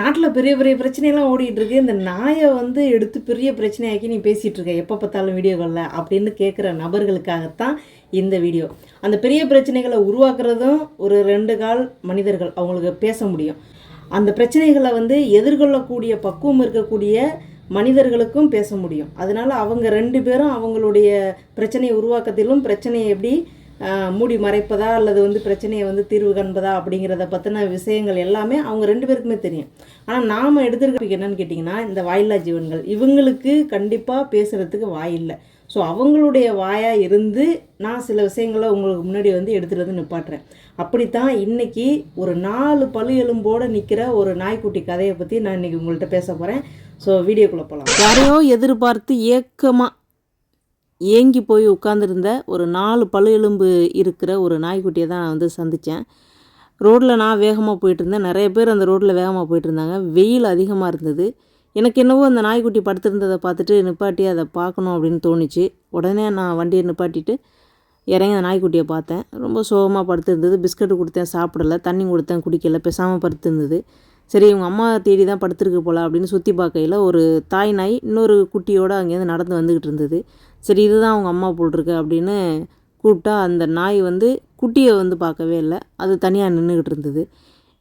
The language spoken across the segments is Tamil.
நாட்டில் பெரிய பெரிய பிரச்சனையெல்லாம் ஓடிட்டு இருக்கு. இந்த நாயை வந்து எடுத்து பெரிய பிரச்சனையாக்கி நீ பேசிகிட்டு இருக்க. எப்போ பார்த்தாலும் வீடியோகளில் அப்படின்னு கேட்குற நபர்களுக்காகத்தான் இந்த வீடியோ. அந்த பெரிய பிரச்சனைகளை உருவாக்குறதும் ஒரு ரெண்டு கால் மனிதர்கள் அவங்களுக்கு பேச முடியும். அந்த பிரச்சனைகளை வந்து எதிர்கொள்ளக்கூடிய பக்குவம் இருக்கக்கூடிய மனிதர்களுக்கும் பேச முடியும். அதனால அவங்க ரெண்டு பேரும் அவங்களுடைய பிரச்சனையை உருவாக்கத்திலும் பிரச்சனையை எப்படி மூடி மறைப்பதா அல்லது வந்து பிரச்சனையை வந்து தீர்வு காண்பதா அப்படிங்கிறத பற்றின விஷயங்கள் எல்லாமே அவங்க ரெண்டு பேருக்குமே தெரியும். ஆனால் நாம் எடுத்துருக்க என்னன்னு கேட்டிங்கன்னா இந்த வாயில்லா ஜீவன்கள் இவங்களுக்கு கண்டிப்பாக பேசுகிறதுக்கு வாய் இல்லை. ஸோ அவங்களுடைய வாயாக இருந்து நான் சில விஷயங்களை உங்களுக்கு முன்னாடி வந்து எடுத்துகிட்டு வந்து நிப்பாட்டுறேன். அப்படித்தான் இன்றைக்கி ஒரு நாலு பழு எலும்போடு நிற்கிற ஒரு நாய்க்குட்டி கதையை பற்றி நான் இன்னைக்கு உங்கள்கிட்ட பேச போகிறேன் ஸோ வீடியோக்குள்ளே போகலாம் யாரையோ எதிர்பார்த்து ஏக்கமாக ஏங்கி போய் உட்காந்துருந்த ஒரு நாலு பழு எலும்பு இருக்கிற ஒரு நாய்க்குட்டியை தான் நான் வந்து சந்தித்தேன். ரோட்டில் நான் வேகமாக போயிட்டுருந்தேன். நிறைய பேர் அந்த ரோட்டில் வேகமாக போயிட்டுருந்தாங்க. வெயில் அதிகமாக இருந்தது. எனக்கு என்னவோ அந்த நாய்க்குட்டி படுத்திருந்ததை பார்த்துட்டு நிப்பாட்டி அதை பார்க்கணும் அப்படின்னு தோணுச்சு. உடனே நான் வண்டியை நிப்பாட்டிட்டு இறங்கி அந்த நாய்க்குட்டியை பார்த்தேன். ரொம்ப சோகமாக படுத்திருந்தது. பிஸ்கட்டு கொடுத்தேன் சாப்பிடல. தண்ணி கொடுத்தேன் குடிக்கல பெசாமல் படுத்திருந்தது. சரி இவங்க அம்மா தேடி தான் படுத்துருக்கு போல அப்படின்னு சுற்றி பார்க்கையில் ஒரு தாய் நாய் இன்னொரு குட்டியோடு அங்கேருந்து நடந்து வந்துக்கிட்டு இருந்தது. சரி இதுதான் அவங்க அம்மா போட்டிருக்கு அப்படின்னு கூப்பிட்டா அந்த நாய் வந்து குட்டியை வந்து பார்க்கவே இல்லை. அது தனியாக நின்றுக்கிட்டு இருந்தது.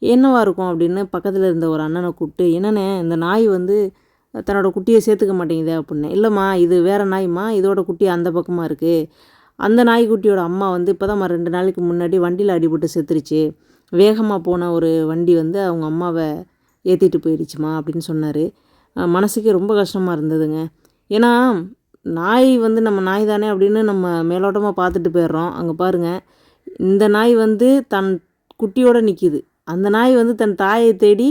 என்னவா இருக்கும் அப்படின்னு பக்கத்தில் இருந்த ஒரு அண்ணனை கூப்பிட்டு என்னண்ணே இந்த நாய் வந்து தன்னோட குட்டியை சேர்த்துக்க மாட்டேங்குது அப்படின்னு. இல்லைம்மா இது வேறு நாய்மா இதோட குட்டி அந்த பக்கமாக இருக்குது அந்த நாய்க்குட்டியோட அம்மா வந்து இப்போ தான் ரெண்டு நாளைக்கு முன்னாடி வண்டியில் அடிபட்டு செத்துருச்சு. வேகமாக போன ஒரு வண்டி வந்து அவங்க அம்மாவை ஏற்றிட்டு போயிடுச்சுமா அப்படின்னு சொன்னார். மனசுக்கே ரொம்ப கஷ்டமாக இருந்ததுங்க. ஏன்னா நாய் வந்து நம்ம நாய் தானே அப்படின்னு நம்ம மேலோட்டமாக பார்த்துட்டு போயிடுறோம். அங்கே பாருங்கள் இந்த நாய் வந்து தன் குட்டியோடு நிற்கிது அந்த நாய் வந்து தன் தாயை தேடி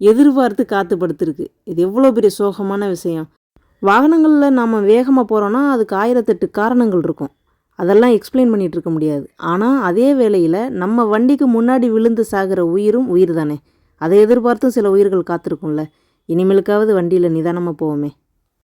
எதிர்பார்த்து காத்து படுத்துருக்கு இது எவ்வளோ பெரிய சோகமான விஷயம். வாகனங்களில் நாம் வேகமாக போகிறோன்னா அதுக்கு ஆயிரத்தெட்டு காரணங்கள் இருக்கும். அதெல்லாம் எக்ஸ்பிளைன் பண்ணிகிட்டு இருக்க முடியாது. ஆனால் அதே வேளையில் நம்ம வண்டிக்கு முன்னாடி விழுந்து சாகிற உயிரும் உயிர் தானே. அதை எதிர்பார்த்தும் சில உயிர்கள் காத்திருக்கும்ல. இனிமேலுக்காவது வண்டியில் நிதானமாக போவோமே.